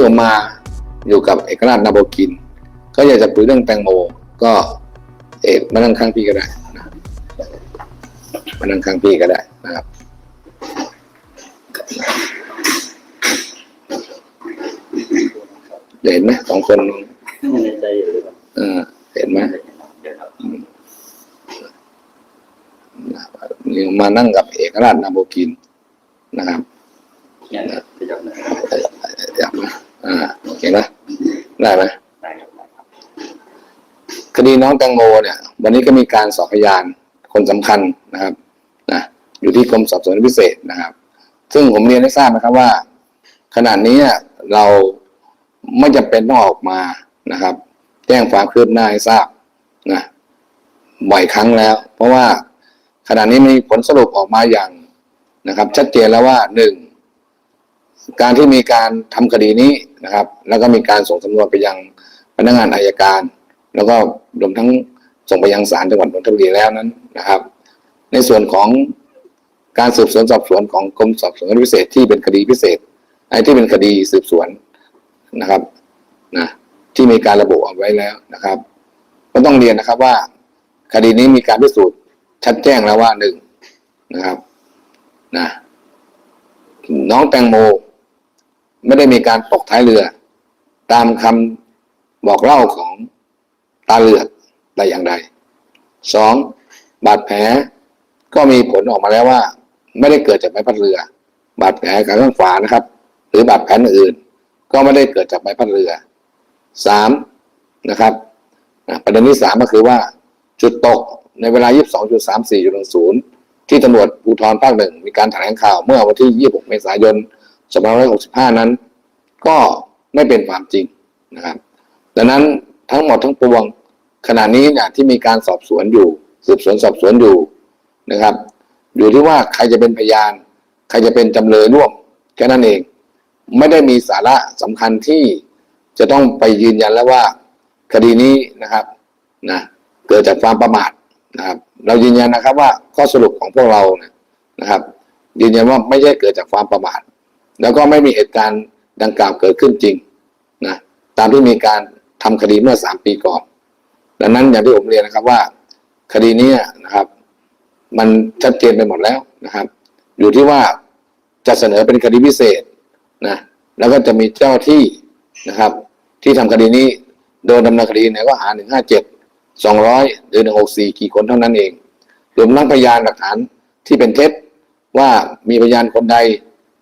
ที่ผมมาอยู่กับเอกราชนาโบกิน ก็อยากจะคุยเรื่องแตงโม ก็เอกมานั่งข้างพี่ก็ได้นะมานั่งข้างพี่ก็ได้นะครับเห็นไหมสองคนไม่ในใจอยู่หรือเปล่าเออเห็นไหมเดี๋ยวครับนี่มานั่งกับเอกราชนาโบกินนะครับเนี่ยจะยกหน่ อ่าเห็นไหมได้ไหมได้คดีน้องแตงโมเนี่ย วันนี้ก็มีการสอบพยานคนสำคัญนะครับนะอยู่ที่กรมสอบสวนพิเศษนะครับ ซึ่งผมเรียนให้ทราบนะครับว่า ขณะนี้เราไม่จำเป็นต้องออกมานะครับ แจ้งความคืบหน้าให้ทราบนะบ่อยครั้งแล้ว เพราะว่าขณะนี้มีผลสรุปออกมาอย่างนะครับ ชัดเจนแล้วว่าหนึ่ง การที่มีการทำคดีนี้นะครับ แล้วก็มีการส่งสำนวนไปยังพนักงานอายการ แล้วก็รวมทั้งส่งไปยังศาลจังหวัดนนทบุรีแล้วนั้นนะครับ ในส่วนของการสืบสวนสอบสวนของกรมสอบสวนพิเศษที่เป็นคดีพิเศษไอ้ที่เป็นคดีสืบสวนนะครับนะที่มีการระบุเอาไว้แล้วนะครับ ก็ต้องเรียนนะครับว่า คดีนี้มีการพิสูจน์ชัดแจ้งแล้วว่าหนึ่งนะครับนะน้องแตงโม ไม่ได้มีการตกท้ายเรือ ตามคำบอกเล่าของตาเลือดแต่อย่างใดสองบาดแผลก็มีผลออกมาแล้วว่า ไม่ได้เกิดจากใบพัดเรือ บาดแผลขาข้างขวานะครับ หรือบาดแผลอื่น ก็ไม่ได้เกิดจากใบพัดเรือสามนะครับประเด็นที่สามก็คือว่า จุดตกในเวลา 22.34จุด0ที่ตำรวจภูธรภาคหนึ่งมีการแถลงข่าวเมื่อวันที่ 26 เมษายน 2565 นั้น ก็ไม่เป็นความจริงนะครับ ดังนั้นทั้งหมดทั้งปวงขณะนี้เนี่ยที่มีการสอบสวนอยู่ สืบสวนสอบสวนอยู่นะครับ อยู่ที่ว่าใครจะเป็นพยาน ใครจะเป็นจำเลยร่วมแค่นั้นเอง ไม่ได้มีสาระสำคัญที่จะต้องไปยืนยันแล้วว่าคดีนี้นะครับนะเกิดจากความประมาทนะครับ เรายืนยันนะครับว่าข้อสรุปของพวกเราเนี่ยนะครับ ยืนยันว่าไม่ใช่เกิดจากความประมาท แล้วก็ไม่มีเหตุการณ์ดังกล่าวเกิดขึ้นจริงนะตามที่มีการทำคดีเมื่อสามปีก่อนดังนั้นอย่างที่ผมเรียนนะครับว่า คดีนี้นะครับ มันชัดเจนไปหมดแล้วนะครับ อยู่ที่ว่าจะเสนอเป็นคดีพิเศษนะแล้วก็จะมีเจ้าที่นะครับ ที่ทำคดีนี้โดนดำเนินคดีในข้อหาหนึ่งห้าเจ็ดสองร้อยหรือหนึ่งหกสี่กี่คนเท่านั้นเองรวมทั้งพยานหลักฐานที่เป็นเท็จว่ามีพยานคนใด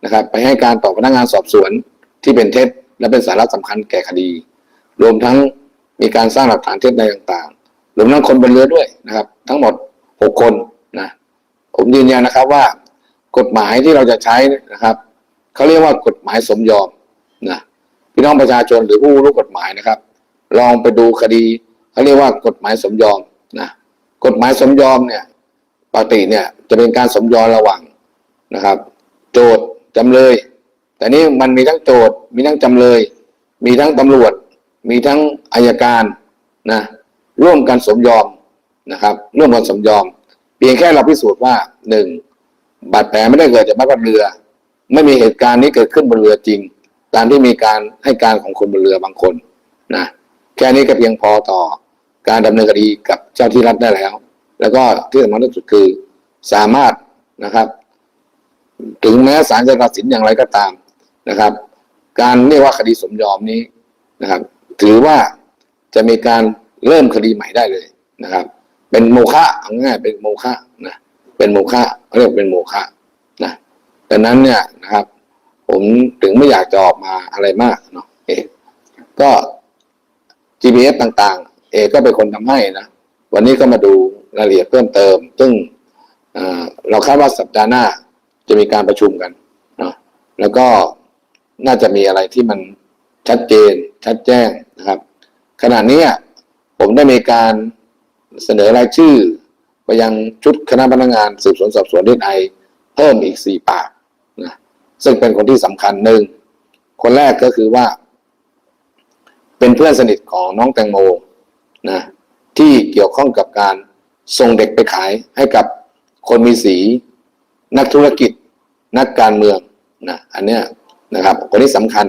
นะครับ ไปให้การต่อพนักงานสอบสวนที่เป็นเท็จและเป็นสาระสำคัญแก่คดี รวมทั้งมีการสร้างหลักฐานเท็จในต่างๆรวมทั้งคนบนเรือด้วยนะครับ ทั้งหมดหกคนนะผมยืนยันนะครับว่า กฎหมายที่เราจะใช้นะครับเขาเรียกว่ากฎหมายสมยอมนะพี่น้องประชาชนหรือผู้รู้กฎหมายนะครับ ลองไปดูคดีเขาเรียกว่ากฎหมายสมยอมนะกฎหมายสมยอมเนี่ยปกติเนี่ยจะเป็นการสมยอมระหว่างนะครับ โจทย์ จำเลย แต่นี่มันมีทั้งโจทย์มีทั้งจำเลย มีทั้งตำรวจ มีทั้งอายการนะร่วมกันสมยอมนะครับ ร่วมกันสมยอม เพียงแค่เราพิสูจน์ว่าหนึ่งบาดแผลไม่ได้เกิดจากใบพัดเรือ ไม่มีเหตุการณ์นี้เกิดขึ้นบนเรือจริง ตามที่มีการให้การของคนบนเรือบางคนนะแค่นี้ก็เพียงพอต่อการดำเนินคดีกับเจ้าที่รัฐได้แล้ว แล้วก็ที่สำคัญที่สุดคือสามารถนะครับ ถึงแม้ศาลจะตัดสินอย่างไรก็ตามนะครับ การเรียกว่าคดีสมยอมนี้นะครับ ถือว่าจะมีการเริ่มคดีใหม่ได้เลยนะครับ เป็นโมฆะเอาง่ายเป็นโมฆะนะเป็นโมฆะเรียกเป็นโมฆะนะดังนั้นเนี่ยนะครับ ผมถึงไม่อยากจะออกมาอะไรมากเนาะเอกก็ GPS ต่างๆ เอกก็เป็นคนทำให้นะวันนี้ก็มาดูรายละเอียดเพิ่มเติม ซึ่งเราคาดว่าสัปดาห์หน้า จะมีการประชุมกันนะแล้วก็น่าจะมีอะไรที่มันชัดเจน ชัดแจ้งนะครับ ขณะนี้ผมได้มีการเสนอรายชื่อ ไปยังชุดคณะพนักงานสืบสวนสอบสวนดีไอเพิ่มอีกสี่ปากนะซึ่งเป็นคนที่สำคัญหนึ่งคนแรกก็คือว่า เป็นเพื่อนสนิทของน้องแตงโมนะที่เกี่ยวข้องกับการส่งเด็กไปขายให้กับคนมีสี นักธุรกิจ นักการเมืองนะอันเนี้ยนะครับคนที่สำคัญ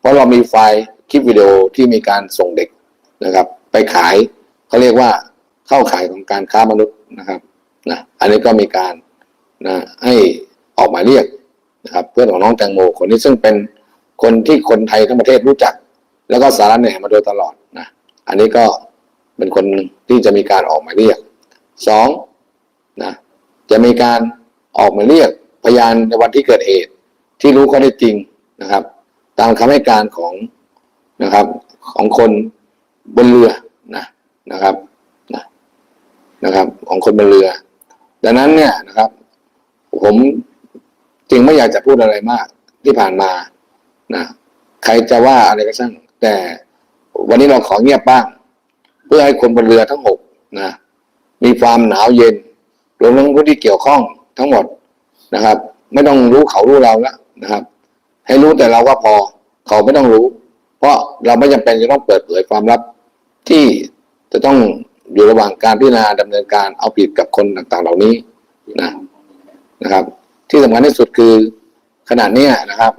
เพราะเรามีไฟล์คลิปวิดีโอที่มีการส่งเด็กนะครับ ไปขายเขาเรียกว่าเข้าขายของการค้ามนุษย์นะครับนะอันนี้ก็มีการนะให้ออกหมายเรียกนะครับ เพื่อนของน้องแตงโมคนนี้ซึ่งเป็นคนที่คนไทยทั้งประเทศรู้จัก แล้วก็สารแหน่มาโดยตลอดนะอันนี้ก็เป็นคนที่จะมีการออกหมายเรียกสองนะจะมีการ ออกมาเรียกพยานในวันที่เกิดเหตุ ที่รู้ข้อเท็จจริงนะครับ ตามคำให้การของนะครับ ของคนบนเรือนะนะครับนะนะครับ ของคนบนเรือ ดังนั้นเนี่ยนะครับ ผมจึงไม่อยากจะพูดอะไรมากที่ผ่านมานะใครจะว่าอะไรก็ช่างแต่วันนี้เราขอเงียบบ้าง เพื่อให้คนบนเรือทั้งหกนะมีความหนาวเย็นรวมทั้งผู้ที่เกี่ยวข้อง ทั้งหมดนะครับ ไม่ต้องรู้เขารู้เราแล้วนะครับ ให้รู้แต่เราก็พอ เขาไม่ต้องรู้ เพราะเราไม่จำเป็นจะต้องเปิดเผยความลับ ที่จะต้องอยู่ระหว่างการพิจารณาดำเนินการเอาผิดกับคนต่างๆ เหล่านี้นะนะครับ ที่สำคัญที่สุดคือขณะเนี้นะครับ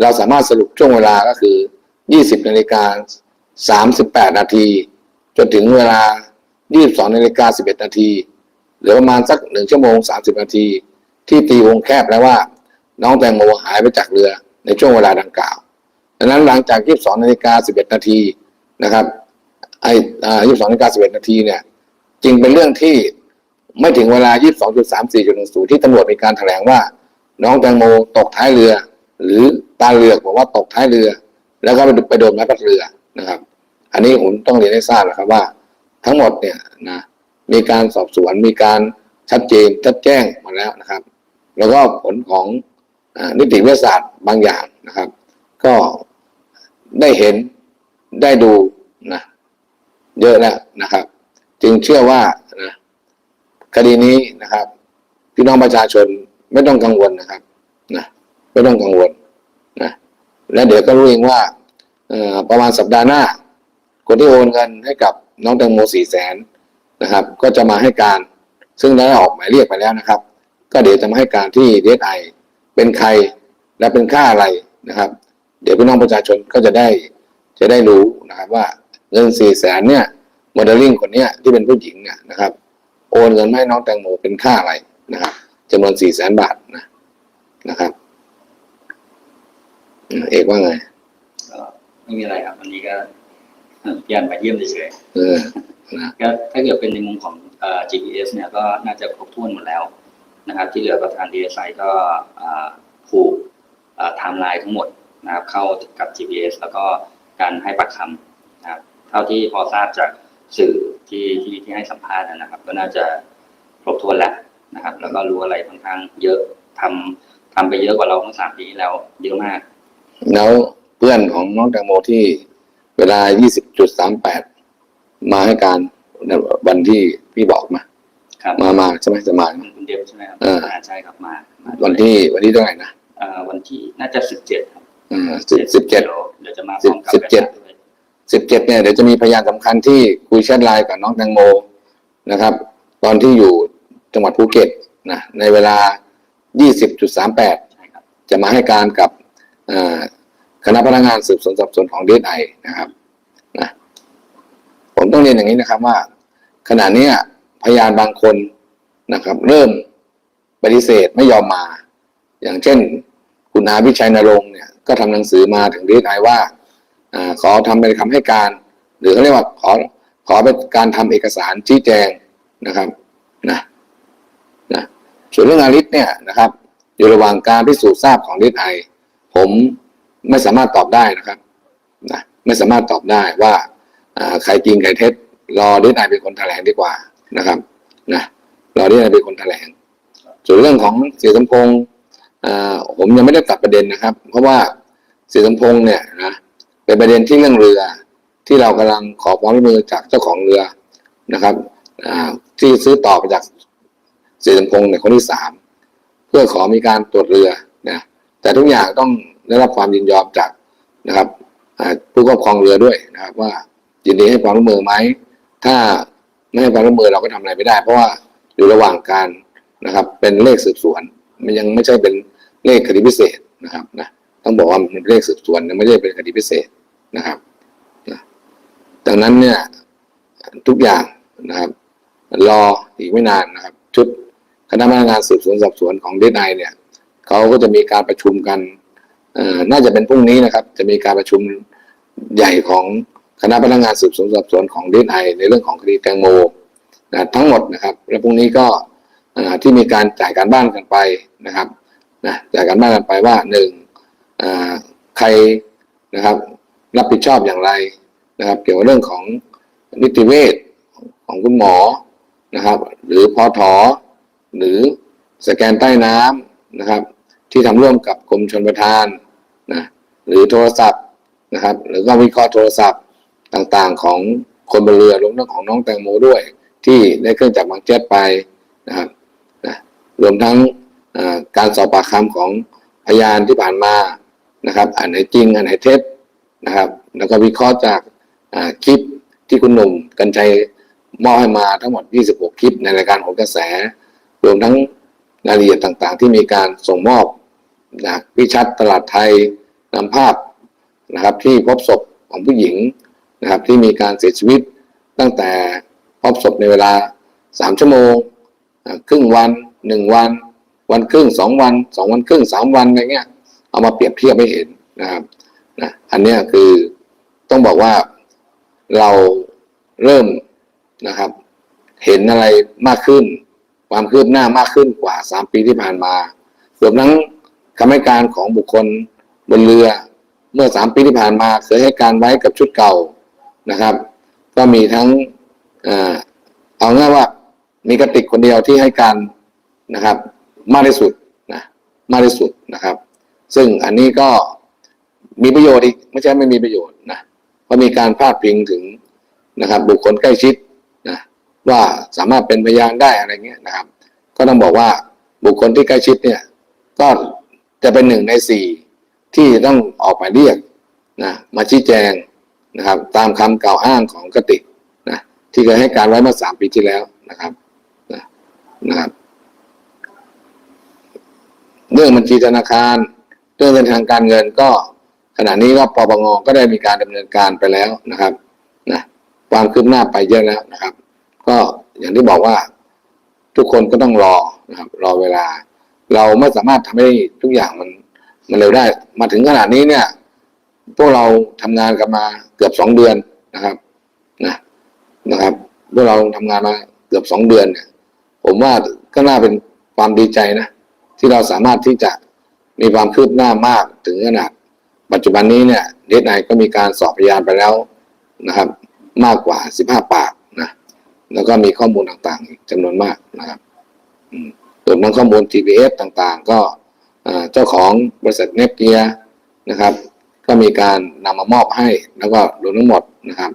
เราสามารถสรุปช่วงเวลาก็คือ 20นาฬิกา38 นาที จนถึงเวลา 22นาฬิกา11 นาที หรือประมาณสักหนึ่งชั่วโมง30นาที ที่ตีวงแคบแล้วว่า น้องแตงโมหายไปจากเรือในช่วงเวลาดังกล่าวดังนั้นหลังจาก 22นาฬิกา11 นาทีนะครับไอ้อ่า22นาฬิกา11 นาทีเนี่ยจึงเป็นเรื่องที่ไม่ถึงเวลา 22.34.10 ที่ตำรวจมีการแถลงว่า น้องแตงโมตกท้ายเรือ หรือตาเรือบอกว่าตกท้ายเรือ แล้วก็ไปโดนไม้พัดเรือนะครับ อันนี้ผมต้องเรียนให้ทราบนะครับว่า ทั้งหมดเนี่ยนะ มีการสอบสวนมีการชัดเจนชัดแจ้งมาแล้วนะครับ แล้วก็ผลของอนิติวิทยาศาสตร์บางอย่างนะครับ ก็ได้เห็นได้ดูนะเยอะแล้วนะครับ จึงเชื่อว่านะคดีนี้นะครับ พี่น้องประชาชนไม่ต้องกังวลนะครับนะไม่ต้องกังวลนะและเดี๋ยวก็รู้เองว่าประมาณสัปดาห์หน้า คนที่โอนเงินให้กับน้องแตงโมสี่แสน นะครับ ก็จะมาให้การซึ่งได้ออกหมายเรียกไปแล้วนะครับ ก็เดี๋ยวจะมาให้การที่ดีไอเป็นใครและเป็นค่าอะไรนะครับ เดี๋ยวพี่น้องประชาชนก็จะได้จะได้รู้นะครับว่าเงินสี่แสนเนี่ยโมเดลลิ่งคนเนี้ยที่เป็นผู้หญิงเนี่ยนะครับ โอนเงินมาให้น้องแตงโมเป็นค่าอะไรนะครับจำนวนสี่แสนบาทนะนะครับอืมเอกว่าไงก็ไม่มีอะไรครับวันนี้ก็ยันมาเยี่ยมเฉยเออนะๆ ก็ถ้าเกิดเป็นในมุมของ GPS เนี่ยก็น่าจะครบถ้วนหมดแล้วนะครับ ที่เหลือก็ทาง DSI ก็ผูกไทม์ไลน์ทั้งหมดนะครับเข้ากับ GPS แล้วก็การให้ปากคำนะครับเท่าที่พอทราบจากสื่อที่ที่ที่ให้สัมภาษณ์นะครับ ก็น่าจะครบถ้วนแล้วนะครับ แล้วก็รู้อะไรค่อนข้างเยอะทำทำไปเยอะกว่าเราเมื่อสามปีที่แล้วเยอะมาก แล้วเพื่อนของน้องแตงโมที่เวลา 20.38 มาให้การในวันที่พี่บอกมาครับมามาใช่ไหมจะมาคุณคุณเดฟใช่ไหมครับเออใช่ครับมามาวันที่วันที่เท่าไหร่นะเอ่อวันที่น่าจะสิบเจ็ดครับอ่าสิบสิบเจ็ดเดี๋ยวจะมาพร้อมกับสิบเจ็ดด้วยสิบเจ็ดเนี่ยเดี๋ยวจะมีพยานสำคัญที่คุยแชทไลน์กับน้องแตงโมนะครับ ตอนที่อยู่จังหวัดภูเก็ตนะในเวลา 20.38ใช่ครับจะมาให้การกับอ่าคณะพนักงานสืบสวนสอบสวนของดีไอนะครับนะ ผมต้องเรียนอย่างนี้นะครับว่า ขณะนี้พยานบางคนนะครับ เริ่มปฏิเสธไม่ยอมมา อย่างเช่น คุณอาวิชัยนรงค์เนี่ยก็ทำหนังสือมาถึงดีไอว่าอขอทำเป็นคำให้การ หรือเขาเรียกว่าขอขอเป็นการทำเอกสารชี้แจงนะครับนะนะส่วนเรื่องอาริสเนี่ยนะครับ อยู่ระหว่างการพิสูจน์ทราบของดีไอผมไม่สามารถตอบได้นะครับนะไม่สามารถตอบได้ว่า ใครจริงใครเท็จรอดีไอเป็นคนแถลงดีกว่านะครับนะรอดีไอเป็นคนแถลง ส่วนเรื่องของเสียสมพงษ์อ่าผมยังไม่ได้ตัดประเด็นนะครับ เพราะว่าเสียสมพงษ์เนี่ยนะเป็นประเด็นที่เรื่องเรือ ที่เรากำลังขอความร่วมมือจากเจ้าของเรือนะครับอ่าที่ซื้อต่อไปจากเสียสมพงษ์ในยคนที่สามเพื่อขอมีการตรวจเรือนะแต่ทุกอย่างต้องได้รับความยินยอมจากนะครับผู้ครอบครองเรือด้วยนะครับว่า ยินดีให้ความร่วมมือไหมถ้าไม่ให้ความร่วมมือเราก็ทำอะไรไม่ได้ เพราะว่าอยู่ระหว่างการนะครับ เป็นเลขสืบสวน มันยังไม่ใช่เป็นเลขคดีพิเศษนะครับนะต้องบอกว่ามันเป็นเรื่องสืบสวนนะไม่ได้เป็นคดีพิเศษนะครับนะดังนั้นเนี่ยทุกอย่างนะครับ รออีกไม่นานนะครับ ชุดคณะพนักงานสืบสวนสอบสวนของเดนไอเนี่ยเขาก็จะมีการประชุมกันอ่อน่าจะเป็นพรุ่งนี้นะครับ จะมีการประชุมใหญ่ของ คณะพนักงานสืบสวนสอบสวนของดนไอในเรื่องของคดีแตงโมนะทั้งหมดนะครับและพรุ่งนี้ก็ที่มีการจ่ายการบ้านกันไปนะครับนะจ่ายการบ้านกันไปว่าหนึ่งใครนะครับรับผิดชอบอย่างไรนะครับ เกี่ยวกับเรื่องของนิติเวชของคุณหมอนะครับ หรือพอถอหรือสแกนใต้น้ำนะครับ ที่ทำร่วมกับกรมชนประทานนะหรือโทรศัพท์นะครับ หรือก็วิเคราะห์โทรศัพท์ ต่างๆของคนบนเรือรวมทั้งของน้องแตงโมด้วย ที่ได้เครื่องจักรบางแจ๊ดไปนะครับนะรวมทั้งการสอบปากคำของพยานที่ผ่านมานะครับ อันไหนจริง อันไหนเท็จนะครับ แล้วก็วิเคราะห์จากคลิปที่คุณหนุ่มกัญชัยมอบให้มาทั้งหมด 26 คลิปในรายการโหนกระแส รวมทั้งรายละเอียดต่างๆ ที่มีการส่งมอบนะพิชัดตลาดไทยนำภาพนะครับ ที่พบศพของผู้หญิง นะครับที่มีการเสียชีวิตตั้งแต่พบศพในเวลา 3 ชั่วโมงครึ่งวัน 1 วัน วันครึ่ง 2 วัน 2 วันครึ่ง 3 วันอะไรเงี้ยเอามาเปรียบเทียบให้เห็นนะครับนะอันนี้คือต้องบอกว่าเราเริ่มนะครับ เห็นอะไรมากขึ้น ความคืบหน้ามากขึ้นกว่าสามปีที่ผ่านมารวมทั้งคำให้การของบุคคลบนเรือ เมื่อสามปีที่ผ่านมาเคยให้การไว้กับชุดเก่า นะครับ ก็มีทั้งเอาง่ายว่ามีกระติกคนเดียวที่ให้การนะครับ มากที่สุดนะมากที่สุดนะครับ ซึ่งอันนี้ก็มีประโยชน์อีกไม่ใช่ไม่มีประโยชน์นะเพราะมีการพาดพิงถึงนะครับ บุคคลใกล้ชิดนะว่าสามารถเป็นพยานได้อะไรเงี้ยนะครับ ก็ต้องบอกว่าบุคคลที่ใกล้ชิดเนี่ย ก็จะเป็นหนึ่งในสี่ที่ต้องออกหมายเรียกนะมาชี้แจง นะครับ ตามคำกล่าวอ้างของกติกนะที่เคยให้การไว้เมื่อสามปีที่แล้วนะครับนะนะครับ เรื่องบัญชีธนาคารเรื่องเส้นทางการเงินก็ขณะนี้ก็ปปงก็ได้มีการดำเนินการไปแล้วนะครับนะความคืบหน้าไปเยอะแล้วนะครับ ก็อย่างที่บอกว่าทุกคนก็ต้องรอนะครับ รอเวลา เราไม่สามารถทำให้ทุกอย่างมันมันเร็วได้ มาถึงขนาดนี้เนี่ย พวกเราทำงานกันมาเกือบสองเดือนนะครับนะนะครับพวกเราทำงานมาเกือบสองเดือนเนี่ยผมว่าก็น่าเป็นความดีใจนะ ที่เราสามารถที่จะมีความคืบหน้ามากถึงขนาด ปัจจุบันนี้เนี่ยเดนไนก็มีการสอบพยานไปแล้วนะครับ มากกว่า15ปากนะแล้วก็มีข้อมูลต่างๆอีกจำนวนมากนะครับอืมรวมทั้งข้อมูล GPS ต่างๆ ก็เจ้าของบริษัทเนปเกียนะครับ ก็มีการนำมามอบให้แล้วก็รวมทั้งหมดนะครับ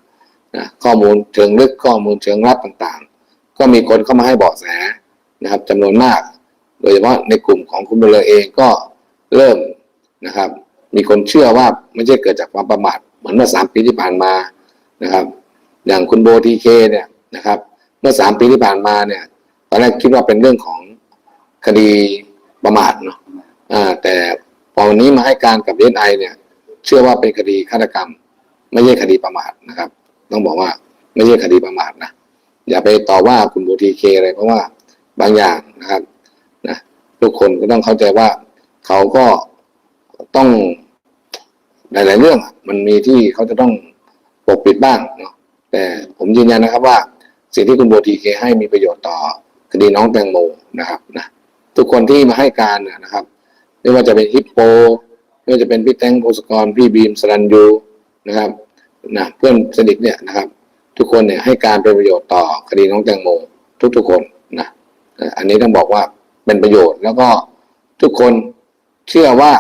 นะข้อมูลเชิงลึกข้อมูลเชิงลับต่างๆ ก็มีคนเข้ามาให้เบาะแสนะครับจำนวนมาก โดยเฉพาะในกลุ่มของคุณบุญเรือเองก็เริ่มนะครับ มีคนเชื่อว่าไม่ใช่เกิดจากความประมาทเหมือนเมื่อสามปีที่ผ่านมานะครับ อย่างคุณโบทีเคเนี่ยนะครับ เมื่อสามปีที่ผ่านมาเนี่ย ตอนแรกคิดว่าเป็นเรื่องของคดีประมาทเนาะแต่พอวันนี้มาให้การกับเอไอเนี่ย ชื่อว่าเป็นคดีฆาตกรรม ไม่ใช่คดีประมาทนะครับ ต้องบอกว่าไม่ใช่คดีประมาทนะอย่าไปต่อว่าคุณโบทีเคอะไรเพราะว่าบางอย่างนะครับนะทุกคนก็ต้องเข้าใจว่าเขาก็ต้องหลาย ๆ เรื่อง มันมีที่เขาจะต้องปกปิดบ้างเนาะแต่ผมยืนยันนะครับว่า สิ่งที่คุณโบทีเคให้มีประโยชน์ต่อคดีน้องแตงโมนะครับนะทุกคนที่มาให้การนะครับ ไม่ว่าจะเป็นฮิปโป ไม่ว่าจะเป็นพี่แตงโพสกรพี่บีมสรันยูนะครับนะเพื่อนสนิทเนี่ยนะครับ ทุกคนเนี่ยให้การเป็นประโยชน์ต่อคดีน้องแตงโมทุกๆคนนะอันนี้ต้องบอกว่าเป็นประโยชน์แล้วก็ทุกคนเชื่อว่า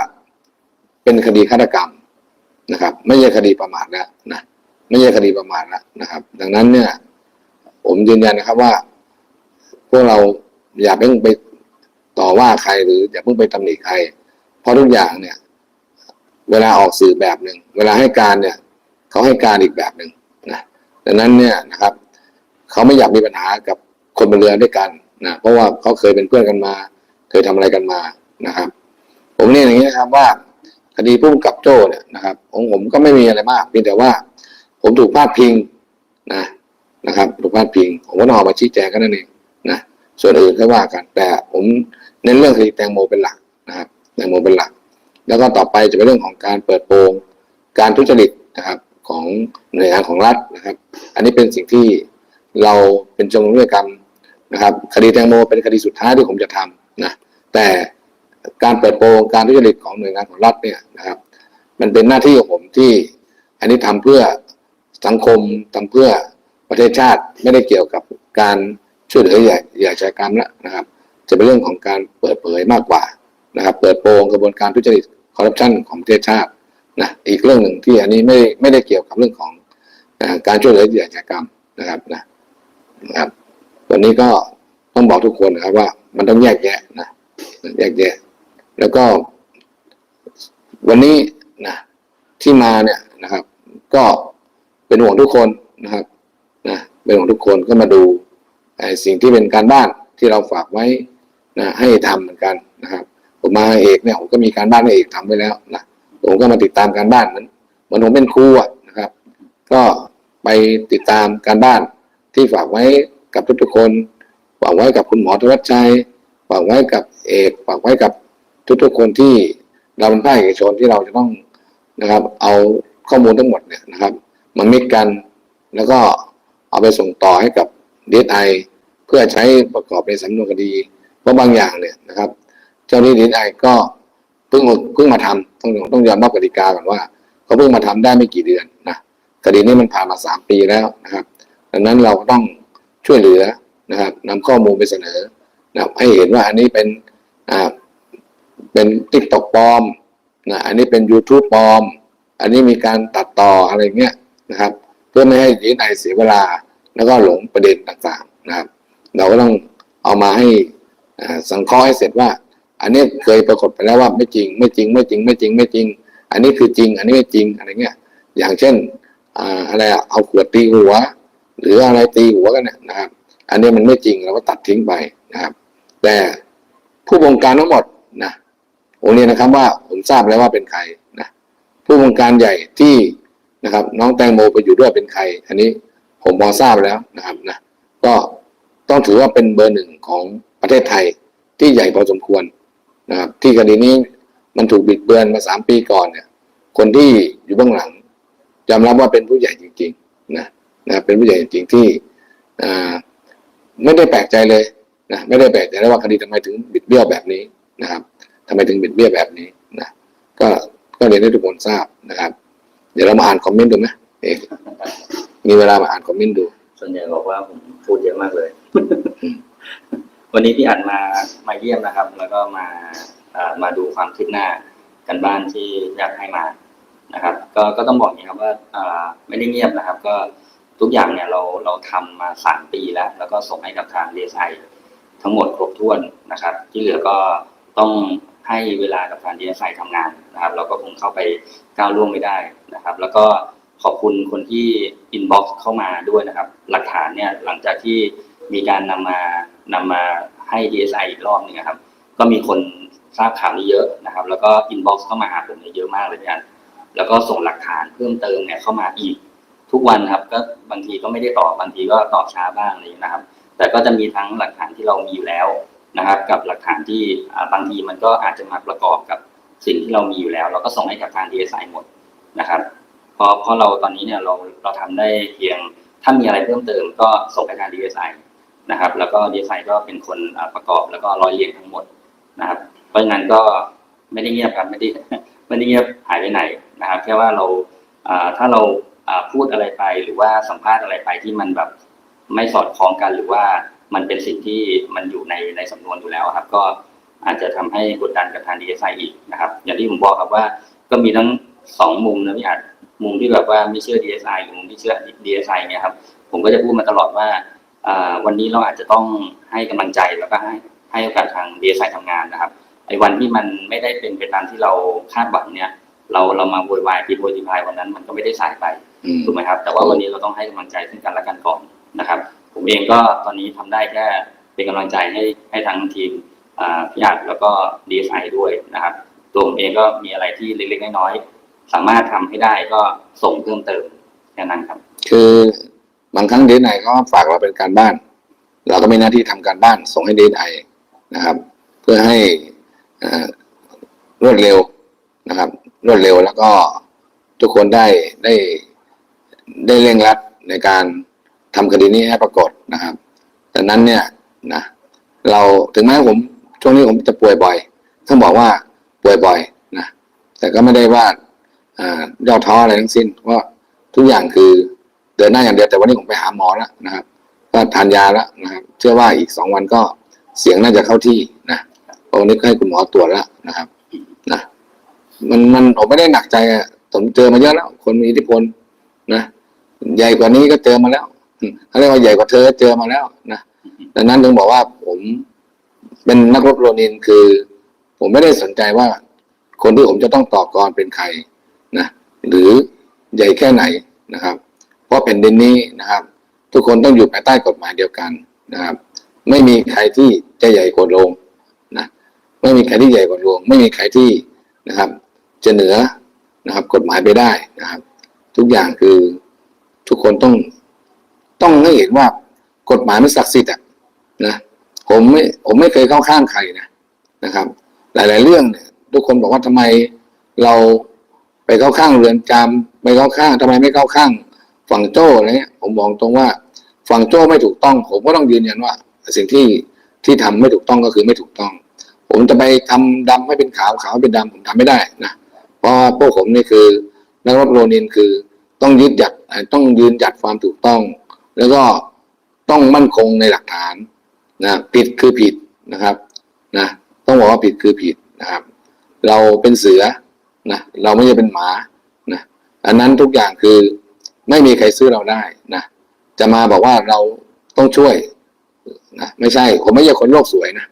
เป็นคดีฆาตกรรมนะครับ ไม่ใช่คดีประมาทแล้วนะไม่ใช่คดีประมาทแล้วนะครับ ดังนั้นเนี่ย ผมยืนยันนะครับว่า พวกเราอย่าเพิ่งไปต่อว่าใครหรืออย่าเพิ่งไปตำหนิใคร เพราะทุกอย่างเนี่ย เวลาออกสื่อแบบหนึ่งเวลาให้การเนี่ยเขาให้การอีกแบบหนึ่งนะดังนั้นเนี่ยนะครับเขาไม่อยากมีปัญหากับคนบนเรือด้วยกันนะเพราะว่าเขาเคยเป็นเพื่อนกันมา เคยทำอะไรกันมานะครับ ผมเรียอย่างนี้นะครับว่าคดีผู้กำกับโจ้เนี่ยนะครับของผมก็ไม่มีอะไรมากเพียงแต่ว่า ผมถูกพาดพิงนะนะครับถูกพาดพิง ผมก็ต้องออกมาชี้แจงกันนั่นเองนะส่วนอื่นก็ว่ากัน แต่ผมเน้นเรื่องคดีแตงโมเป็นหลักนะครับแตงโมเป็นหลัก แล้วก็ต่อไปจะเป็นเรื่องของการเปิดโปงการทุจริตนะครับของหน่วยงานของรัฐนะครับ อันนี้เป็นสิ่งที่เราเป็นจงด้วยกันนะครับ คดีแตงโมเป็นคดีสุดท้ายที่ผมจะทำนะแต่การเปิดโปงการทุจริตของหน่วยงานของรัฐเนี่ยนะครับ มันเป็นหน้าที่ของผมที่อันนี้ทำเพื่อสังคมทำเพื่อประเทศชาติไม่ได้เกี่ยวกับการช่วยเหลือเหยื่อเหยื่ออาชากรรมแล้วนะครับ จะเป็นเรื่องของการเปิดเผยมากกว่านะครับ เปิดโปงกระบวนการทุจริต อร์รัปชันของประเทศชาตินะอีกเรื่องหนึ่งที่อันนี้ไม่ไม่ได้เกี่ยวกับเรื่องของอการช่วยเหลือเหยื่ออาชญากรรมนะครับนะนะครับวันนี้ก็ต้องบอกทุกคนนะครับว่ามันต้องแยกแยะนะแยกแยะ แล้วก็ วันนี้นะที่มาเนี่ยนะครับ ก็เป็นห่วงทุกคนนะครับนะเป็นห่วงทุกคนก็มาดูสิ่งที่เป็นการบ้านที่เราฝากไว้นะให้ทำเหมือนกันนะครับ ผมมาเอกเนี่ยผมก็มีการบ้านเอกทำไว้แล้วนะผมก็มาติดตามการบ้านเหมือนเหมือนผมเป็นครูอะนะครับ ก็ไปติดตามการบ้านที่ฝากไว้กับทุกๆคนฝากไว้กับคุณหมอธวัชชัยฝากไว้กับเอกฝากไว้กับทุกๆคนที่เราเป็นภาคเอกชนที่เราจะต้องนะครับ เอาข้อมูลทั้งหมดเนี่ยนะครับมามิกกัน แล้วก็เอาไปส่งต่อให้กับดีไอเพื่อใช้ประกอบในสำนวนคดี เพราะบางอย่างเนี่ยนะครับ เจ้าหน้าที่ดีไอก็เพิ่งเพิ่งมาทำต้องต้องยอมรับกติกาก่อนว่าเขาเพิ่งมาทำได้ไม่กี่เดือนนะคดีนี้มันผ่านมาสามปีแล้วนะครับ ดังนั้นเราก็ต้องช่วยเหลือนะครับนำข้อมูลไปเสนอนะครับให้เห็นว่าอันนี้เป็นอ่าเป็นติ๊กตอกปลอมนะอันนี้เป็น YouTube ปลอม อันนี้มีการตัดต่ออะไรเงี้ยนะครับ เพื่อไม่ให้ดีไอเสียเวลา แล้วก็หลงประเด็นต่างๆนะครับ เราก็ต้องเอามาให้สังเคราะห์ให้เสร็จว่า อันนี้เคยปรากฏไปแล้วว่าไม่จริง ไม่จริง ไม่จริง ไม่จริง ไม่จริง อันนี้คือจริง อันนี้ไม่จริงอะไรเงี้ย อย่างเช่นอ่าอะไรอะเอาขวดตีหัว หรืออะไรตีหัวกันเนี่ยนะครับ อันนี้มันไม่จริงเราก็ตัดทิ้งไปนะครับ แต่ผู้บงการทั้งหมดนะผมเรียนนะครับว่าผมทราบแล้วว่าเป็นใครนะผู้บงการใหญ่ที่นะครับ น้องแตงโมไปอยู่ด้วยเป็นใคร อันนี้ผมพอทราบแล้วนะครับนะก็ต้องถือว่าเป็นเบอร์หนึ่งของประเทศไทยที่ใหญ่พอสมควร นะครับ ที่คดีนี้มันถูกบิดเบือนมาสามปีก่อนเนี่ย คนที่อยู่เบื้องหลังยอมรับว่าเป็นผู้ใหญ่จริง ๆ นะนะเป็นผู้ใหญ่จริงๆที่อ่าไม่ได้แปลกใจเลยนะไม่ได้แปลกใจเลยว่าคดีทำไมถึงบิดเบี้ยวแบบนี้นะครับทำไมถึงบิดเบี้ยวแบบนี้นะก็ก็เรียนให้ทุกคนทราบนะครับ เดี๋ยวเรามาอ่านคอมเมนต์ดูไหมเอกมีเวลามาอ่านคอมเมนต์ดู ส่วนใหญ่บอกว่าผมพูดเยอะมากเลย วันนี้พี่อัดมามาเยี่ยมนะครับ แล้วก็มามาดูความคืบหน้ากันบ้านที่อยากให้มานะครับ ก็ก็ต้องบอกอย่างนี้ครับว่าไม่ได้เงียบนะครับ ก็ทุกอย่างเนี่ยเราเราทำมาสามปีแล้ว แล้วก็ส่งให้กับทางดีไซทั้งหมดครบถ้วนนะครับ ที่เหลือก็ต้องให้เวลากับทางดีไซทำงานนะครับ เราก็คงเข้าไปก้าวล่วงไม่ได้นะครับ แล้วก็ขอบคุณคนที่อินบ็อกซ์เข้ามาด้วยนะครับ หลักฐานเนี่ยหลังจากที่มีการนำมา นำมาให้ DSI อีกรอบหนึงครับ ก็มีคนทราบข่าวนี้เยอะนะครับ แล้วก็อินบ็อกซ์เข้ามาหาผมเนี่ยเยอะมากเลยพี่อันแล้วก็ส่งหลักฐานเพิ่มเติมเนี่ยเข้ามาอีกทุกวันครับ ก็บางทีก็ไม่ได้ตอบบางทีก็ตอบช้าบ้างอะไรอย่างนี้นะครับ แต่ก็จะมีทั้งหลักฐานที่เรามีอยู่แล้วนะครับ กับหลักฐานที่บางทีมันก็อาจจะมาประกอบกับสิ่งที่เรามีอยู่แล้ว เราก็ส่งให้กับทาง DSI หมดนะครับเพราะเพราะเราตอนนี้เนี่ยเราเราทำได้เพียงถ้ามีอะไรเพิ่มเติมก็ส่งไปทาง DSI นะครับ แล้วก็ DSI ก็เป็นคนประกอบแล้วก็ร้อยเรียงทั้งหมดนะครับ เพราะฉะนั้นก็ไม่ได้เงียบครับไม่ได้ไม่ได้เงียบหายไปไหนนะครับแค่ว่าเราถ้าเราพูดอะไรไปหรือว่าสัมภาษณ์อะไรไปที่มันแบบไม่สอดคล้องกันหรือว่ามันเป็นสิ่งที่มันอยู่ในในสำนวนอยู่แล้วครับ ก็อาจจะทำให้กดดันกับทาง DSI อีกนะครับ อย่างที่ผมบอกครับว่าก็มีทั้งสองมุมนะพี่อาจมุมที่แบบว่าไม่เชื่อ DSI หรือมุมที่เชื่อ DSI เนี่ยครับผมก็จะพูดมาตลอดว่า วันนี้เราอาจจะต้องให้กำลังใจแล้วก็ให้ให้โอกาสทาง DSI ทำงานนะครับไอ้วันที่มันไม่ได้เป็นไปตามที่เราคาดหวังเนี่ย เราเรามาโวยวายตีโวยตีพายวันนั้นมันก็ไม่ได้สายไปอืมถูกไหมครับ แต่ว่าวันนี้เราต้องให้กำลังใจซึ่งกันและกันก่อนนะครับ ผมเองก็ตอนนี้ทำได้แค่เป็นกำลังใจให้ให้ทั้งทีมอ่าพี่อัดแล้วก็ดีไซด้วยนะครับ ตัวผมเองก็มีอะไรที่เล็กๆน้อยๆสามารถทำให้ได้ก็ส่งเพิ่มเติมแค่นั้นครับ คือบางครั้งเดนไอก็ฝากเราเป็นการบ้าน เราก็มีหน้าที่ทำการบ้านส่งให้เดนไอนะครับ เพื่อให้รวดเร็วนะครับ รวดเร็วแล้วก็ทุกคนได้ได้ได้เร่งรัดในการทำคดีนี้ให้ปรากฏนะครับดังนั้นเนี่ยนะเราถึงแม้ผมช่วงนี้ผมจะป่วยบ่อยต้องบอกว่าป่วยบ่อยนะแต่ก็ไม่ได้ว่าอ่าย่อท้ออะไรทั้งสิ้นเพราะทุกอย่างคือ เดินหน้าอย่างเดียวแต่วันนี้ผมไปหาหมอแล้วนะครับ ก็ทานยาแล้วนะครับ เชื่อว่าอีกสองวันก็เสียงน่าจะเข้าที่นะเพราะวันนี้ก็ให้คุณหมอตรวจแล้วนะครับนะมันมันผมไม่ได้หนักใจอะผมเจอมาเยอะแล้วคนมีอิทธิพลนะใหญ่กว่านี้ก็เจอมาแล้วเขาเรียกว่าใหญ่กว่าเธอเจอมาแล้วนะดังนั้นถึงบอกว่าผมเป็นนักรบโรนินคือ ผมไม่ได้สนใจว่า คนที่ผมจะต้องต่อกรเป็นใครนะหรือใหญ่แค่ไหนนะครับ เพราะแผ่นดินนี้นะครับ ทุกคนต้องอยู่ภายใต้กฎหมายเดียวกันนะครับ ไม่มีใครที่จะใหญ่กว่าโรงนะไม่มีใครที่ใหญ่กว่าโรงไม่มีใครที่นะครับ จะเหนือนะครับ กฎหมายไปได้นะครับ ทุกอย่างคือทุกคนต้องต้องให้เห็นว่ากฎหมายมันศักดิ์สิทธิ์อะนะผมไม่ผมไม่เคยเข้าข้างใครนะนะครับ หลาย ๆ เรื่องเนี่ยทุกคนบอกว่าทำไมเราไปเข้าข้างเรือนจำไปเข้าข้างทำไมไม่เข้าข้าง ฝั่งโจ้อะไรเงี้ยผมบอกตรงว่าฝั่งโจ้ไม่ถูกต้อง ผมก็ต้องยืนยันว่า สิ่งที่ที่ทำไม่ถูกต้องก็คือไม่ถูกต้อง ผมจะไปทำดำให้เป็นขาวขาวให้เป็นดำผมทำไม่ได้นะเพราะพวกผมนี่คือนักรบโรนินคือต้องยึดหยัดต้องยืนหยัดความถูกต้อง แล้วก็ต้องมั่นคงในหลักฐานนะผิดคือผิดนะครับนะต้องบอกว่าผิดคือผิดนะครับ เราเป็นเสือนะเราไม่ใช่เป็นหมานะอันนั้นทุกอย่างคือ ไม่มีใครซื้อเราได้นะจะมาบอกว่าเราต้องช่วยนะไม่ใช่ ผมไม่ใช่คนโลกสวยนะ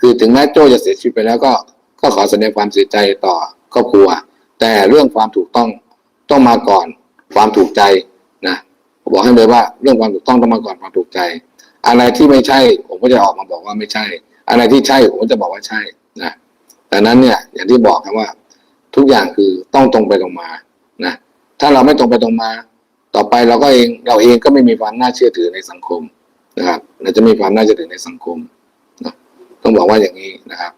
คือถึงแม้โจจะเสียชีวิตไปแล้วก็ก็ขอแสดงความเสียใจต่อครอบครัว แต่เรื่องความถูกต้องต้องมาก่อนความถูกใจนะผมบอกให้เลยว่าเรื่องความถูกต้องต้องมาก่อนความถูกใจ อะไรที่ไม่ใช่ ผมก็จะออกมาบอกว่าไม่ใช่ อะไรที่ใช่ผมก็จะบอกว่าใช่นะแต่นั้นเนี่ยอย่างที่บอกครับว่า ทุกอย่างคือต้องตรงไปตรงมานะถ้าเราไม่ตรงไปตรงมา ต่อไปเราก็เองเราเองก็ไม่มีความน่าเชื่อถือในสังคมนะครับเราจะมีความน่าเชื่อถือในสังคมนะต้องบอกว่าอย่างนี้นะครับ